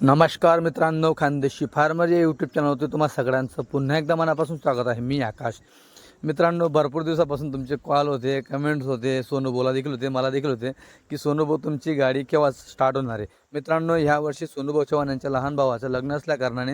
नमस्कार मित्रांनो खानदेशी फार्मर या यूट्यूब चॅनलवरती तुम्हा सगळ्यांचं पुन्हा एकदा मनापासून स्वागत आहे. मी आकाश. मित्रांनो भरपूर दिवसापासून तुमचे कॉल होते कमेंट्स होते सोनू बोला देखील होते मला देखील होते की सोनूभाऊ तुमची गाडी केव्हा स्टार्ट होणार आहे? मित्रांनो ह्यावर्षी सोनूभाऊ चव्हाण यांच्या लहान भावाचं लग्न असल्या कारणाने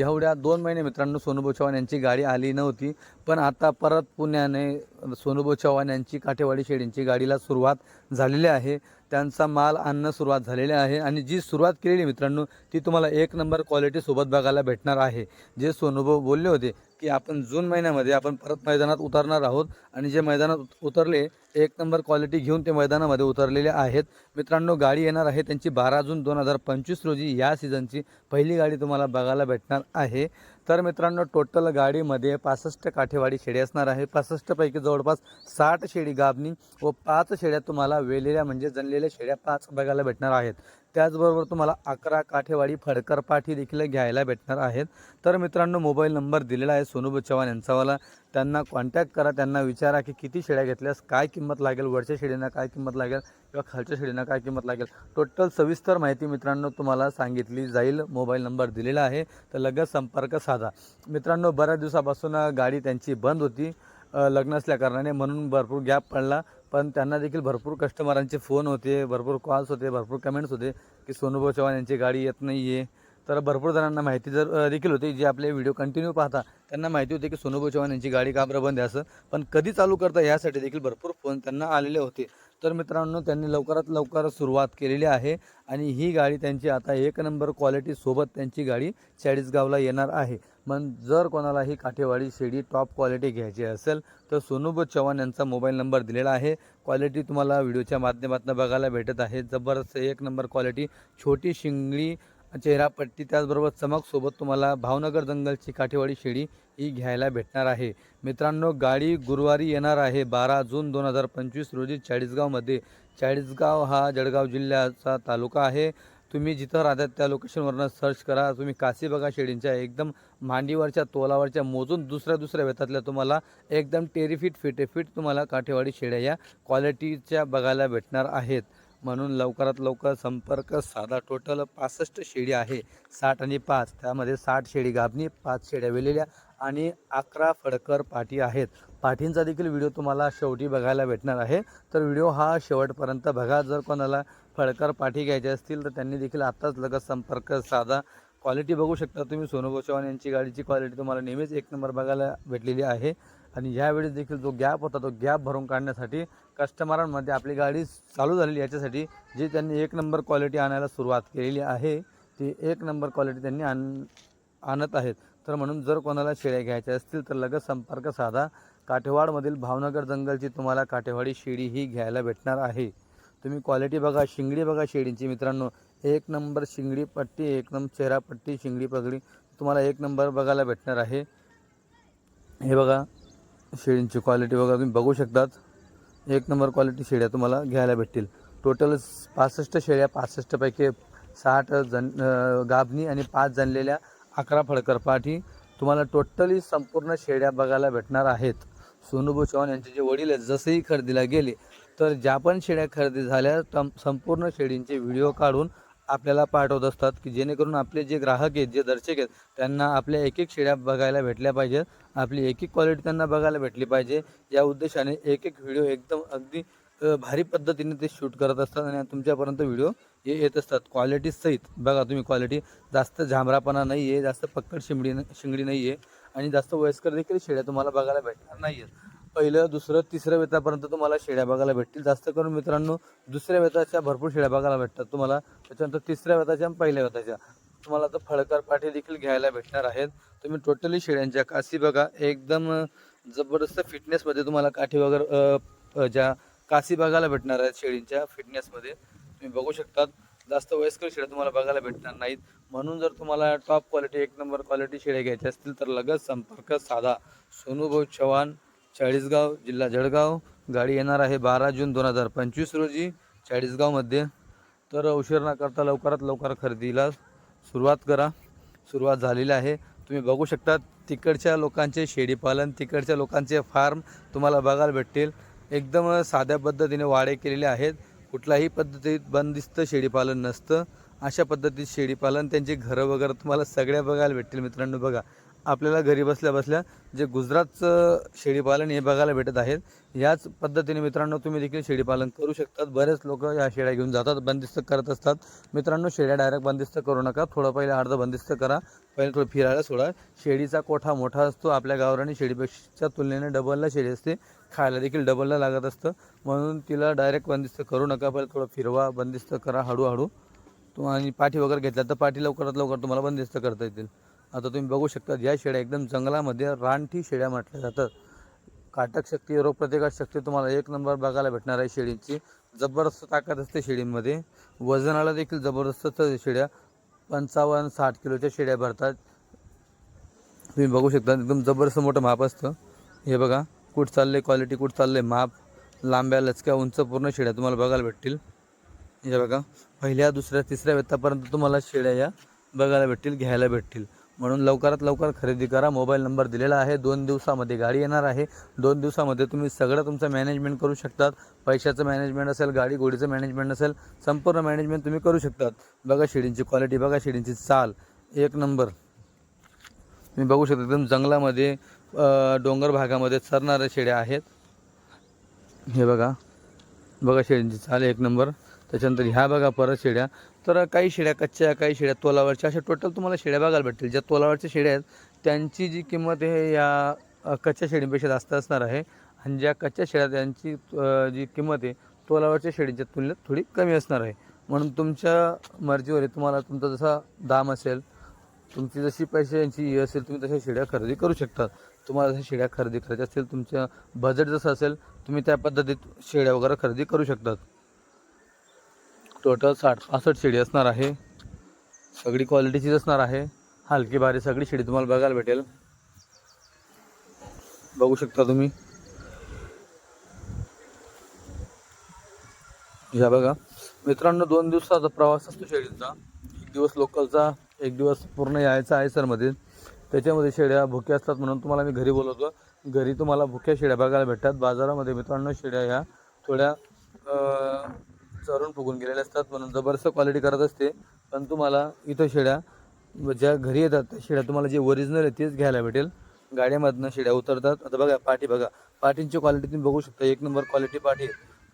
एवढ्या दोन महिने मित्रांनो सोनूभाऊ चव्हाण यांची गाडी आली नव्हती. पण आता परत पुण्याने सोनूभाऊ चव्हाण यांची काठेवाडी शेडींची गाडीला सुरुवात झालेली आहे. त्यांचा माल आणणं सुरुवात झालेली आहे आणि जी सुरुवात केलेली मित्रांनो ती तुम्हाला एक नंबर क्वालिटीसोबत बघायला भेटणार आहे. जे सोनूभाऊ बोलले होते की आपण जून महिन्यामध्ये आपण परत मैदानात उतरणार आहोत आणि जे मैदानात उतरले एक नंबर क्वालिटी घेऊन ते मैदानामध्ये उतरलेले आहेत. मित्रांनो गाडी येणार आहे त्यांची बारा जून दोन हजार पंचवीस रोजी. या सीझनची पहिली गाडी तुम्हाला बघायला भेटणार आहे. तर मित्रांनो टोटल गाडीमध्ये पासष्ट काठेवाडी शेडी असणार आहे. पासष्टपैकी जवळपास साठ शेडी गाबणी व पाच शेड्या तुम्हाला वेलेल्या म्हणजे जनलेल्या शेड्या पाच बघायला भेटणार आहेत. त्याचबरोबर तुम्हाला अकरा काठेवाडी फडकर पाठी देखील घ्यायला भेटणार आहेत. तर मित्रांनो मोबाईल नंबर दिलेला आहे सोनूभाऊ चव्हाण यांचावाला त्यांना कॉन्टॅक्ट करा त्यांना विचारा की किती शेड्या घेतल्यास काय किंमत लागेल वरच्या शेडींना काय किंमत लागेल किंवा खालच्या शिडीनं काय किंमत लागेल. टोटल सविस्तर माहिती मित्रांनो तुम्हाला सांगितली जाईल. मोबाईल नंबर दिलेला आहे. तर लगेच संपर्क साधा. मित्रांनो बऱ्याच दिवसापासून गाडी त्यांची बंद होती. लग्न असल्याकारणाने म्हणून भरपूर गॅप पडला. पण त्यांना देखील भरपूर कस्टमरांचे फोन होते भरपूर कॉल्स होते भरपूर कमेंट्स होते की सोनूभाऊ चव्हाण यांची गाडी येत नाही आहे तर भरपूर जणांना माहिती जर देखील होती जे आपले व्हिडिओ कंटिन्यू पाहता त्यांना माहिती होती की सोनूभाऊ चव्हाण यांची गाडी का बरं बंद आहे असं. पण कधी चालू करता यासाठी देखील भरपूर फोन त्यांना आलेले होते. तर मित्रांनो त्यांनी लवकरात लवकर सुरुवात केलेली आहे आणि ही गाडी त्यांची आता एक नंबर क्वालिटीसोबत त्यांची गाडी चाळीसगावला येणार आहे. मग जर कोणालाही काठेवाडी शेडी टॉप क्वालिटी घ्यायची असेल तर सोनूभ चव्हाण यांचा मोबाईल नंबर दिलेला आहे. क्वालिटी तुम्हाला व्हिडिओच्या माध्यमातून बघायला भेटत आहे. जबरदस्त एक नंबर क्वालिटी छोटी चेहरापट्टी त्याचबरोबर चमकसोबत तुम्हाला भावनगर जंगलची काठेवाडी शेडी ही घ्यायला भेटणार आहे. मित्रांनो गाडी गुरुवारी येणार आहे बारा जून दोन हजार पंचवीस रोजी चाळीसगावमध्ये. चाळीसगाव हा जळगाव जिल्ह्याचा तालुका आहे. तुम्ही जिथं राहतात त्या लोकेशनवरनं सर्च करा. तुम्ही काशी बघा शेडींच्या एकदम मांडीवरच्या तोलावरच्या मोजून दुसऱ्या दुसऱ्या वेतातल्या तुम्हाला एकदम टेरीफिट फिटेफिट तुम्हाला काठेवाडी शेड्या या क्वालिटीच्या बघायला भेटणार आहेत. म्हणून लवकरात लवकर संपर्क साधा. टोटल पासष्ट शेडी आहे. साठ आणि पाच. त्यामध्ये साठ शेडी गाभणी पाच शेड्या वेलेल्या आणि अकरा फडकर पाठी आहेत. पाठींचा देखील व्हिडिओ तुम्हाला शेवटी बघायला भेटणार आहे. तर व्हिडिओ हा शेवटपर्यंत बघा. जर कोणाला फडकर पाठी घ्यायचे असतील तर त्यांनी देखील आत्ताच लगत संपर्क साधा. क्वालिटी बघू शकता तुम्ही. सोनू चव्हाण यांची गाडीची क्वालिटी तुम्हाला नेहमीच एक नंबर बघायला भेटलेली आहे. आणि ह्यावेळेस देखील जो गॅप होता तो गॅप भरून काढण्यासाठी कस्टमरांमध्ये आपली गाडी चालू झालेली याच्यासाठी जी त्यांनी एक नंबर क्वालिटी आणायला सुरुवात केलेली आहे ती एक नंबर क्वालिटी त्यांनी आण आणत आहेत. तर म्हणून जर कोणाला शेळ्या घ्यायच्या असतील तर लगेच संपर्क साधा. काठेवाडमधील भावनगर जंगलची तुम्हाला काठेवाडी शेळी ही घ्यायला भेटणार आहे. तुम्ही क्वालिटी बघा शिंगडी बघा शेळींची मित्रांनो. एक नंबर शिंगडी पट्टी एक नंबर चेहरा पट्टी शिंगडी पगडी तुम्हाला एक नंबर बघायला भेटणार आहे. हे बघा. शेळींची क्वालिटी बघा तुम्ही बघू शकतात. एक नंबर क्वालिटी शेळ्या तुम्हाला घ्यायला भेटतील. टोटल पासष्ट शेळ्या पासष्टपैकी साठ जण गाभणी आणि पाच जणलेल्या अकरा फडकर पाठी तुम्हाला टोटली संपूर्ण शेळ्या बघायला भेटणार आहेत. सोनूभाऊ चव्हाण यांचे जे वडील आहेत जसेही खरेदीला गेले तर ज्या पण शेळ्या खरेदी झाल्या तम संपूर्ण शेळींचे व्हिडिओ काढून आपल्याला पाठवत असतात की जेणेकरून आपले जे ग्राहक आहेत जे दर्शक आहेत त्यांना आपल्या एक एक शेळ्या बघायला भेटल्या पाहिजेत. आपली एक एक क्वालिटी त्यांना बघायला भेटली पाहिजे. या उद्देशाने एक एक व्हिडिओ एकदम अगदी भारी पद्धतीने ते शूट करत असतात आणि तुमच्यापर्यंत व्हिडिओ हे येत असतात. क्वालिटी सहित. बघा तुम्ही क्वालिटी जास्त झांबरापणा नाही आहे जास्त पक्कड शिंगडी शिंगडी नाही आहे आणि जास्त वयस्कर देखील शेळ्या तुम्हाला बघायला भेटणार नाही आहेत पहिलं दुसरं तिसऱ्या वेतापर्यंत तुम्हाला शेळ्या बघायला भेटतील. जास्त करून मित्रांनो दुसऱ्या वेताच्या भरपूर शेळ्या बघायला भेटतात तुम्हाला. त्याच्यानंतर तिसऱ्या वेताच्या आणि पहिल्या वेताच्या. तुम्हाला तर फळकर पाठी देखील घ्यायला भेटणार आहेत. तुम्ही टोटली शेळ्यांच्या कासी बघा. एकदम जबरदस्त फिटनेसमध्ये तुम्हाला काठी वगैरे ज्या कासी बघायला भेटणार आहेत शेळींच्या फिटनेसमध्ये तुम्ही बघू शकतात. जास्त वयस्कर शेळ्या तुम्हाला बघायला भेटणार नाहीत. म्हणून जर तुम्हाला टॉप क्वालिटी एक नंबर क्वालिटी शेळ्या घ्यायच्या असतील तर लगेच संपर्क साधा. सोनूभाऊ चव्हाण चाळीसगाव जिल्हा जळगाव. गाडी येणार आहे बारा जून दोन हजार पंचवीस रोजी चाळीसगावमध्ये. तर उशीर न करता लवकरात लवकर खरेदीला सुरुवात करा. सुरुवात झालेली आहे. तुम्ही बघू शकता तिकडच्या लोकांचे शेळीपालन तिकडच्या लोकांचे फार्म तुम्हाला बघायला भेटतील. एकदम साध्या पद्धतीने वाडे केलेले आहेत. कुठल्याही पद्धतीत बंदिस्त शेळीपालन नसतं. अशा पद्धतीत शेळीपालन त्यांची घरं वगैरे तुम्हाला सगळ्या बघायला भेटतील मित्रांनो. बघा आपल्याला घरी बसल्या बसल्या जे गुजरातचं शेळीपालन हे बघायला भेटत आहेत याच पद्धतीने मित्रांनो तुम्ही देखील शेळीपालन करू शकतात. बरेच लोक या शेळ्या घेऊन जातात बंदिस्त करत असतात. मित्रांनो शेळ्या डायरेक्ट बंदिस्त करू नका. थोडं पहिले अर्ध बंदिस्त करा. पहिले थोडं फिरायला सोडा. शेळीचा कोठा मोठा असतो आपल्या गावरानी शेळीपेक्षा तुलनेने डबलला शेळी असते. खायला देखील डबलला लागत असतं. म्हणून तिला डायरेक्ट बंदिस्त करू नका. पहिले थोडं फिरवा बंदिस्त करा हळूहळू. तो आणि पाठी वगैरे घेतला तर पाठी लवकरात लवकर तुम्हाला बंदिस्त करता येतील. आता तुम्ही बघू शकता या शेळ्या एकदम जंगलामध्ये रानठी शेळ्या म्हटल्या जातात. काटक शक्ती रोगप्रतिकार शक्ती तुम्हाला एक नंबर बघायला भेटणार आहे शेळींची जबरदस्त ताकद असते शेळींमध्ये वजनाला देखील जबरदस्त शेळ्या पंचावन्न साठ किलोच्या शेळ्या भरतात. तुम्ही बघू शकता एकदम जबरदस्त मोठं माप असतं. हे बघा कुठं चालले क्वालिटी कुठं चालले माप लांब्या लचक्या उंच पूर्ण शेळ्या तुम्हाला बघायला भेटतील. हे बघा पहिल्या दुसऱ्या तिसऱ्या वेतापर्यंत तुम्हाला शेळ्या या बघायला भेटतील घ्यायला भेटतील. म्हणून लवकरात लवकर खरेदी करा. मोबाईल नंबर दिलेला आहे. दोन दिवसामध्ये गाडी येणार आहे. दोन दिवसामध्ये तुम्ही सगळं तुमचं मॅनेजमेंट करू शकतात. पैशाचं मॅनेजमेंट असेल गाडी गोडीचं मॅनेजमेंट असेल संपूर्ण मॅनेजमेंट तुम्ही करू शकतात. बघा शिडींची क्वालिटी बघा शिडींची चाल. एक नंबर. तुम्ही बघू शकता एकदम जंगलामध्ये डोंगर भागामध्ये चरणाऱ्या शेड्या आहेत. हे बघा. बघा शेळ्यांची चाल एक नंबर. त्याच्यानंतर ह्या बघा परत शेड्या. तर काही शेळ्या कच्च्या काही शेड्या तोलावरच्या. अशा टोटल तुम्हाला शेळ्या बघायला भेटतील. ज्या तोलावरच्या शेड्या आहेत त्यांची जी किंमत आहे या कच्च्या शेडींपेक्षा जास्त असणार आहे. आणि ज्या कच्च्या शेड्या त्यांची जी किंमत आहे तोलावरच्या शेडींच्या तुलनेत थोडी कमी असणार आहे. म्हणून तुमच्या मर्जीवर आहे तुम्हाला तुमचा जसा दाम असेल तुमची जशी पैशांची हे असेल तुम्ही तशा शेड्या खरेदी करू शकता तुम्हाला जशा शेड्या खरेदी करायच्या असतील तुमचं बजेट जसं असेल तुम्ही त्या पद्धतीत शेळ्या वगैरे खरेदी करू शकतात. टोटल साठ पासष्ट शेळी असणार आहे. सगळी क्वालिटीचीच असणार आहे. हलकी भारी सगळी शेळी तुम्हाला बघायला भेटेल. बघू शकता तुम्ही. या बघा. मित्रांनो दोन दिवसाचा प्रवास असतो शेळीचा एक दिवस लोकलचा एक दिवस पूर्ण यायचा आहे सरमध्ये त्याच्यामध्ये शेळ्या भुक्या असतात म्हणून तुम्हाला मी घरी बोलवतो. घरी तुम्हाला भुक्या शेळ्या बघायला भेटतात. बाजारामध्ये मित्रांनो शेळ्या ह्या थोड्या चरून फुगून गेलेले असतात म्हणून जबरदस्त क्वालिटी करत असते. पण तुम्हाला इथं शेड्या ज्या घरी येतात त्या शेड्या तुम्हाला जे ओरिजिनल आहे तेच घ्यायला भेटेल. गाड्यामधनं शेड्या उतरतात. आता बघा पाठी बघा. पाठींची क्वालिटी तुम्ही बघू शकता. एक नंबर क्वालिटी पाठी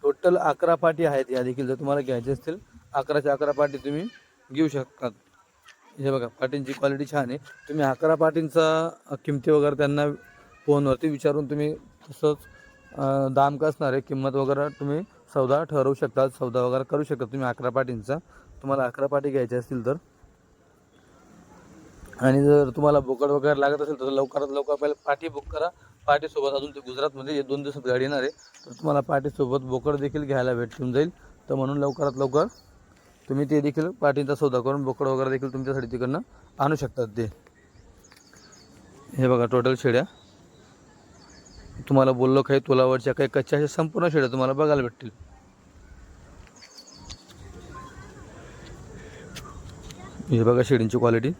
टोटल अकरा पाठी आहेत या देखील जर तुम्हाला घ्यायचे असतील. अकराच्या अकरा पाठी तुम्ही घेऊ शकतात. हे बघा पाटींची क्वालिटी छान आहे. तुम्ही अकरा पाटींचा किमती वगैरे त्यांना फोनवरती विचारून तुम्ही तसंच दाम का असणार आहे किंमत वगैरे तुम्ही सौदा ठरवू शकता सौदा वगैरे करू शकता तुम्ही अकरा पाटींचा. तुम्हाला अकरा पाटी घ्यायच्या असतील तर. आणि जर तुम्हाला बोकड वगैरे लागत असेल तर लवकरात लवकर पहिले पाठी बुक करा. पाठीसोबत अजून ते गुजरातमध्ये दोन दिवसात गाडी येणार आहे. तर तुम्हाला पाठीसोबत बोकड देखील घ्यायला भेटून जाईल. तर म्हणून लवकरात लवकर तुम्ही ते देखील पाठींचा सौदा करून बोकड वगैरे देखील तुमच्यासाठी तिकडनं आणू शकतात ते. हे बघा टोटल शेड्या. तुम्हाला बोललो काही तोलावरच्या काही कच्च्या अशा संपूर्ण शेड्या तुम्हाला बघायला भेटतील. हे बघा शेडींची क्वालिटी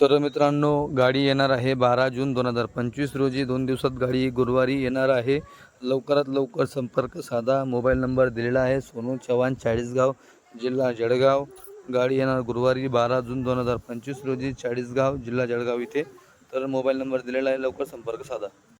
तर मित्रांनो गाडी येणार आहे बारा जून दोन हजार पंचवीस रोजी. दोन दिवसात गाडी गुरुवारी येणार आहे. लवकरात लवकर संपर्क साधा. मोबाईल नंबर दिलेला आहे. सोनू चव्हाण चाळीसगाव जिल्हा जळगाव. गाडी येणार गुरुवारी बारा जून दोन हजार पंचवीस रोजी चाळीसगाव जिल्हा जळगाव इथे. तर मोबाईल नंबर दिलेला आहे. लवकर संपर्क साधा.